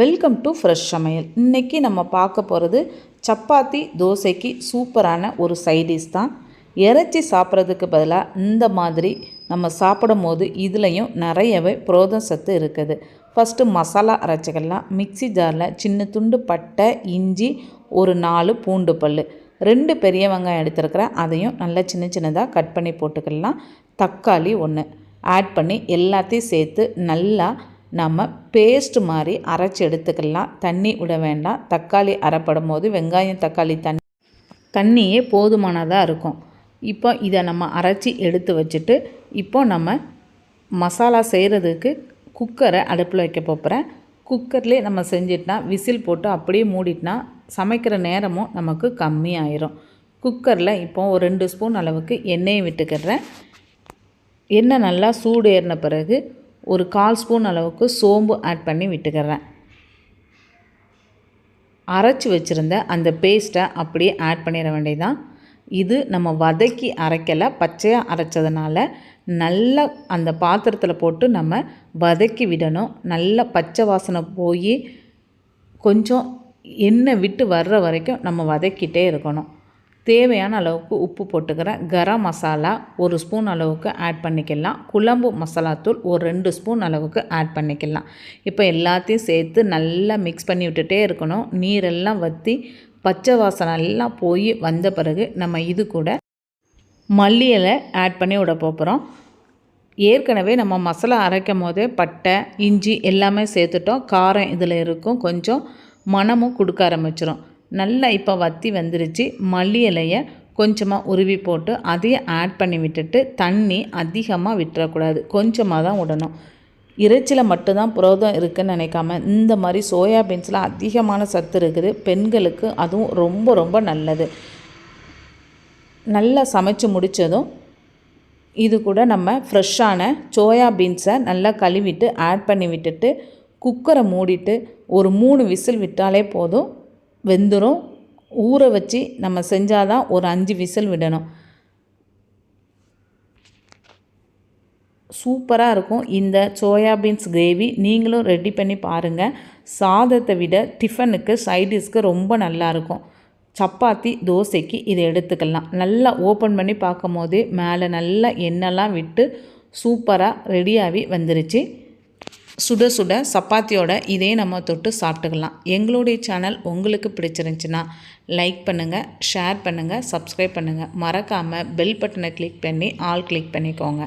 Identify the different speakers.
Speaker 1: Welcome to fresh சமையல் இன்றைக்கி நம்ம பார்க்க போகிறது சப்பாத்தி தோசைக்கு சூப்பரான ஒரு சைடிஷ் தான். இறைச்சி சாப்பிட்றதுக்கு பதிலாக இந்த மாதிரி நம்ம சாப்பிடும் போது இதுலேயும் நிறையவே புரோதம் சத்து இருக்குது. ஃபஸ்ட்டு மசாலா அரைச்சிக்கலாம். மிக்ஸி ஜாரில் சின்ன துண்டு பட்டை இஞ்சி ஒரு நாலு பூண்டு பல் ரெண்டு பெரிய வெங்காயம் எடுத்துருக்கிறேன். அதையும் நல்லா சின்ன சின்னதாக கட் பண்ணி போட்டுக்கலாம். தக்காளி ஒன்று ஆட் பண்ணி எல்லாத்தையும் சேர்த்து நல்லா நம்ம பேஸ்ட் மாதிரி அரைச்சி எடுத்துக்கலாம். தண்ணி விட வேண்டாம். தக்காளி அரைப்படும் போது வெங்காயம் தக்காளி தண்ணி. தண்ணியே போதுமானதாக இருக்கும். இப்போ இதை நம்ம அரைச்சி எடுத்து வச்சுட்டு இப்போ நம்ம மசாலா செய்கிறதுக்கு குக்கரை அடுப்பில் வைக்க போகிறேன் குக்கர்லேயே நம்ம செஞ்சிட்டா விசில் போட்டு அப்படியே மூடிட்டா சமைக்கிற நேரமும் நமக்கு கம்மியாயிரும். குக்கரில் இப்போ ஒரு ரெண்டு ஸ்பூன் அளவுக்கு எண்ணெயை விட்டுக்கிறேன். எண்ணெய் நல்லா சூடு ஏறின பிறகு ஒரு கால் ஸ்பூன் அளவுக்கு சோம்பு ஆட் பண்ணி விட்டுக்கிறேன். அரைச்சி வச்சுருந்த அந்த பேஸ்ட்டை அப்படியே ஆட் பண்ணிட வேண்டியதான் இது நம்ம வதக்கி அரைக்கலை பச்சையாக அரைச்சதுனால நல்லா அந்த பாத்திரத்தில் போட்டு நம்ம வதக்கி விடணும். நல்ல பச்சை வாசனை போய் கொஞ்சம் எண்ணெய் விட்டு வர்ற வரைக்கும் நம்ம வதக்கிட்டே இருக்கணும். தேவையான அளவுக்கு உப்பு போட்டுக்கிறேன். கரம் மசாலா ஒரு ஸ்பூன் அளவுக்கு ஆட் பண்ணிக்கலாம். குழம்பு மசாலாத்தூள் ஒரு ரெண்டு ஸ்பூன் அளவுக்கு ஆட் பண்ணிக்கலாம். இப்போ எல்லாத்தையும் சேர்த்து நல்லா மிக்ஸ் பண்ணி விட்டுட்டே இருக்கணும். நீரெல்லாம் வற்றி பச்சை வாசனை எல்லாம் போய் வந்த பிறகு நம்ம இது கூட மல்லி இலை ஆட் பண்ணி விட போகிறோம் ஏற்கனவே நம்ம மசாலா அரைக்கும் போதே பட்டை இஞ்சி எல்லாமே சேர்த்துட்டோம். காரம் இதில் இருக்கும். கொஞ்சம் மனமும் கொடுக்க ஆரம்பிச்சிடும் நல்லா இப்போ வத்தி வந்துருச்சு. மல்லி இலையை கொஞ்சமாக உருவி போட்டு அதையும் ஆட் பண்ணி விட்டுட்டு தண்ணி அதிகமாக விட்டுறக்கூடாது. கொஞ்சமாக தான் விடணும். இறைச்சியில் மட்டும்தான் புரோதம் இருக்குதுன்னு நினைக்காம இந்த மாதிரி சோயாபீன்ஸில் அதிகமான சத்து இருக்குது. பெண்களுக்கு அதுவும் ரொம்ப ரொம்ப நல்லது. நல்லா சமைச்சு முடித்ததும் இது கூட நம்ம ஃப்ரெஷ்ஷான சோயா பீன்ஸை நல்லா கழுவிட்டு ஆட் பண்ணி விட்டுட்டு குக்கரை மூடிட்டு ஒரு மூணு விசில் விட்டாலே போதும். வெந்துடும் ஊற வச்சு நம்ம செஞ்சால் தான் ஒரு அஞ்சு விசில் விடணும். சூப்பராக இருக்கும். இந்த சோயாபீன்ஸ் கிரேவி நீங்களும் ரெடி பண்ணி பாருங்கள் சாதத்தை விட டிஃபனுக்கு சைடிஷ்க்கு ரொம்ப நல்லாயிருக்கும் சப்பாத்தி தோசைக்கு இதை எடுத்துக்கலாம். நல்லா ஓப்பன் பண்ணி பார்க்கும் போதே மேலே நல்லா எண்ணெய்லாம் விட்டு சூப்பராக ரெடியாகி வந்துருச்சு. சுட சுட சப்பாத்தியோட இதே நம்ம தொட்டு சாப்பிட்டுக்கலாம். எங்களுடைய சேனல் உங்களுக்கு பிடிச்சிருந்துச்சின்னா லைக் பண்ணுங்கள் ஷேர் பண்ணுங்கள் சப்ஸ்கிரைப் பண்ணுங்கள் மறக்காமல் பெல் பட்டனை கிளிக் பண்ணி ஆல் கிளிக் பண்ணிக்கோங்க.